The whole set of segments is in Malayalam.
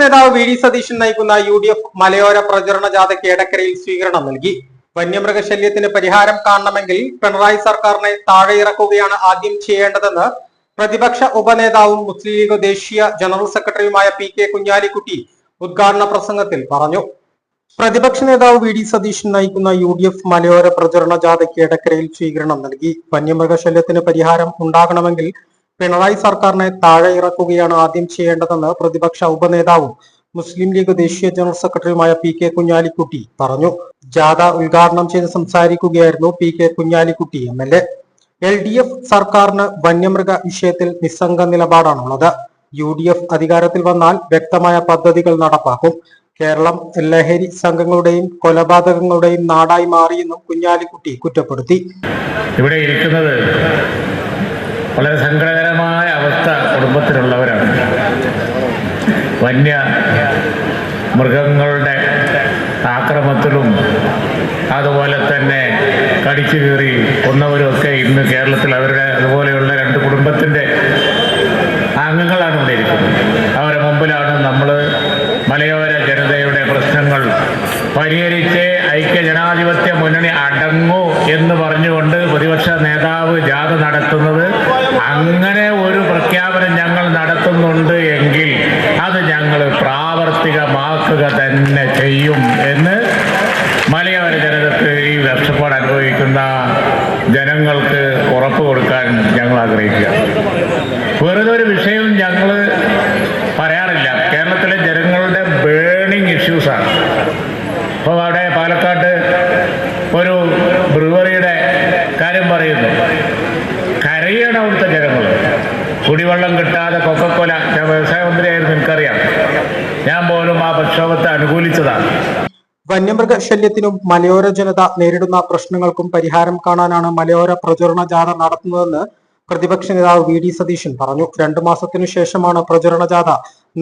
നേതാവ് വി ഡി സതീശൻ നയിക്കുന്ന യു ഡി എഫ് മലയോര പ്രചരണ ജാഥയ്ക്ക് എടക്കരയിൽ സ്വീകരണം നൽകി. വന്യമൃഗശല്യത്തിന് പരിഹാരം കാണണമെങ്കിൽ പിണറായി സർക്കാരിനെ താഴെയിറക്കുകയാണ് ആദ്യം ചെയ്യേണ്ടതെന്ന് പ്രതിപക്ഷ ഉപനേതാവും മുസ്ലിം ലീഗ് ദേശീയ ജനറൽ സെക്രട്ടറിയുമായ പി കെ കുഞ്ഞാലിക്കുട്ടി ഉദ്ഘാടന പ്രസംഗത്തിൽ പറഞ്ഞു. പ്രതിപക്ഷ നേതാവ് വി ഡി സതീശൻ നയിക്കുന്ന യു ഡി എഫ് മലയോര പ്രചരണ ജാഥയ്ക്ക് എടക്കരയിൽ സ്വീകരണം നൽകി. വന്യമൃഗശല്യത്തിന് പരിഹാരം ഉണ്ടാകണമെങ്കിൽ പിണറായി സർക്കാരിനെ താഴെ ഇറക്കുകയാണ് ആദ്യം ചെയ്യേണ്ടതെന്ന് പ്രതിപക്ഷ ഉപനേതാവും മുസ്ലിം ലീഗ് ദേശീയ ജനറൽ സെക്രട്ടറിയുമായ പി കെ കുഞ്ഞാലിക്കുട്ടി പറഞ്ഞു. ജാഥ ഉദ്ഘാടനം ചെയ്ത് സംസാരിക്കുകയായിരുന്നു P K Kunhalikutty M L A. L D F സർക്കാരിന് വന്യമൃഗ വിഷയത്തിൽ നിസ്സംഗ നിലപാടാണുള്ളത്. യു ഡി എഫ് അധികാരത്തിൽ വന്നാൽ വ്യക്തമായ പദ്ധതികൾ നടപ്പാക്കും. കേരളം ലഹരി സംഘങ്ങളുടെയും കൊലപാതകങ്ങളുടെയും നാടായി മാറിയെന്നും കുഞ്ഞാലിക്കുട്ടി കുറ്റപ്പെടുത്തി. ഇവിടെ ഇരിക്കുന്നത് വളരെ സങ്കടകരമായ അവസ്ഥ കുടുംബത്തിലുള്ളവരാണ്. വന്യ മൃഗങ്ങളുടെ ആക്രമത്തിലും അതുപോലെ തന്നെ കടിച്ചു കീറി കൊന്നവരുമൊക്കെ ഇന്ന് കേരളത്തിൽ അവരുടെ അതുപോലെയുള്ള രണ്ട് കുടുംബത്തിന്റെ അംഗങ്ങളാണ് ഇവിടെ ഇരിക്കുന്നത്. അവരുടെ മുമ്പിലാണ് നമ്മൾ മലയോര ജനതയുടെ പ്രശ്നങ്ങൾ. പരിഹരിച്ച് ഐക്യ ജനാധിപത്യ മുന്നണി അടങ്ങൂ എന്ന് പറഞ്ഞുകൊണ്ട് പ്രതിപക്ഷ നേതാവ് ജാഥ നടത്തുന്നത് അങ്ങനെ ഒരു പ്രഖ്യാപനം ഞങ്ങൾ നടത്തുന്നുണ്ട് എങ്കിൽ അത് ഞങ്ങൾ പ്രാവർത്തികമാക്കുക തന്നെ ചെയ്യും എന്ന് മലയോര ജനതക്ക് ഈ വർഷപ്പാട് അനുഭവിക്കുന്ന ജനങ്ങൾക്ക് ഉറപ്പ് കൊടുക്കാൻ ഞങ്ങൾ ആഗ്രഹിക്കുക. വെറുതെ ഒരു വിഷയം ഞങ്ങൾ പറയാറില്ല. കേരളത്തിലെ ജനങ്ങളുടെ ബേണിംഗ് ഇഷ്യൂസാണ് അപ്പോൾ അവിടെ പാലക്കാട്ട് ഒരു ബ്രുവറിയുടെ കാര്യം പറയുന്നു. കരയാണ് അവിടുത്തെ ജനങ്ങൾ കുടിവെള്ളം കിട്ടാതെ കൊക്കക്കൊല. ഞാൻ വ്യവസായ മന്ത്രിയായിരുന്നു എനിക്കറിയാം. ഞാൻ പോലും ആ പ്രക്ഷോഭത്തെ അനുകൂലിച്ചതാണ്. വന്യമൃഗ ശല്യത്തിനും മലയോര ജനത നേരിടുന്ന പ്രശ്നങ്ങൾക്കും പരിഹാരം കാണാനാണ് മലയോര പ്രചരണ ജാഥ നടത്തുന്നതെന്ന് പ്രതിപക്ഷ നേതാവ് വി ഡി സതീശൻ പറഞ്ഞു രണ്ടു മാസത്തിനു ശേഷമാണ് പ്രചരണ ജാഥ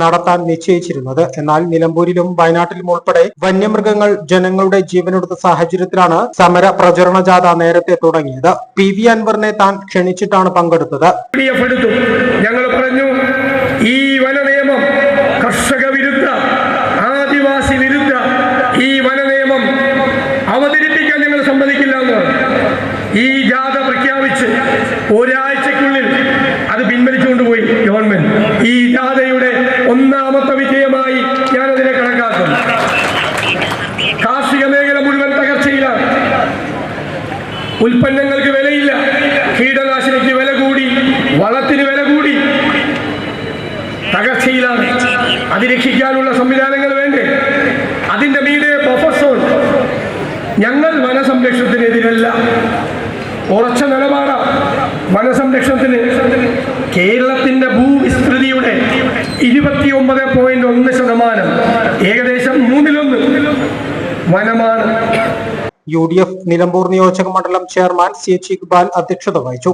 നടത്താൻ നിശ്ചയിച്ചിരുന്നത്. എന്നാൽ നിലമ്പൂരിലും വയനാട്ടിലും ഉൾപ്പെടെ വന്യമൃഗങ്ങൾ ജനങ്ങളുടെ ജീവനെടുത്ത സാഹചര്യത്തിലാണ് സമര പ്രചരണ ജാഥ നേരത്തെ തുടങ്ങിയത്. പി വി അൻവറിനെ താൻ ക്ഷണിച്ചിട്ടാണ് പങ്കെടുത്തത്. ഞങ്ങൾ പറഞ്ഞു ഉൽപ്പന്നങ്ങൾക്ക് വിലയില്ല. കീടനാശിനിക്ക് വില കൂടി വളത്തിന് വില കൂടി. തകർച്ചയിലാണ്. അത് രക്ഷിക്കാനുള്ള സംവിധാനങ്ങൾ വേണ്ടേ? അതിന്റെ മീതെ ബഫർ സോൺ ഞങ്ങൾ വനസംരക്ഷണത്തിനെതിരല്ല. ഉറച്ച നിലപാടാ. വനസംരക്ഷണത്തിന് കേരളത്തിന്റെ ഭൂവിസ്തൃതിയുടെ ഇരുപത്തി ഒമ്പത് പോയിന്റ് ഒന്ന് ശതമാനം. ഏകദേശം മൂന്നിലൊന്ന് വനമാണ്. യു ഡി എഫ് നിലമ്പൂർ നിയോജക മണ്ഡലം ചെയർമാൻ സി എച്ച് ഇക്ബാൽ അധ്യക്ഷത വഹിച്ചു.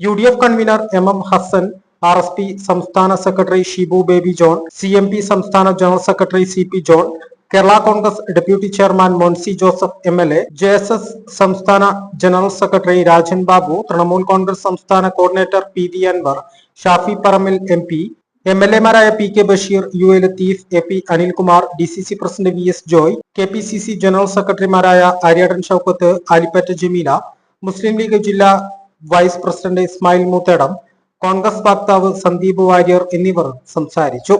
U D F convener M M Hassan R S P സംസ്ഥാന secretary Shibu Baby John C M P സംസ്ഥാന general secretary C P John Kerala Congress deputy chairman Monsy Joseph M L A J S S സംസ്ഥാന ജനറൽ സെക്രട്ടറി രാജൻ ബാബു തൃണമൂൽ കോൺഗ്രസ് സംസ്ഥാന coordinator P D Anwar Shafi Parambil M P M L എമാരായ P K Basheer U A Latheef A P Anilkumar D C C president V S Joy K P C C general സെക്രട്ടറിമാരായ അരിയടൻ ഷൌക്കത്ത് അലിപ്പറ്റ ജമീല മുസ്ലിം ലീഗ് ജില്ലാ വൈസ് പ്രസിഡന്റ് ഇസ്മായിൽ മൂത്തേടം കോൺഗ്രസ് വക്താവ് സന്ദീപ് വാര്യർ എന്നിവർ സംസാരിച്ചു.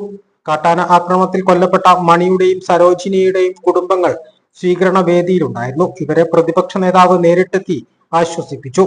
കാട്ടാന ആക്രമണത്തിൽ കൊല്ലപ്പെട്ട മണിയുടെയും സരോജിനിയുടെയും കുടുംബങ്ങൾ സ്വീകരണ വേദിയിലുണ്ടായിരുന്നു. ഇവരെ പ്രതിപക്ഷ നേതാവ് നേരിട്ടെത്തി ആശ്വസിപ്പിച്ചു.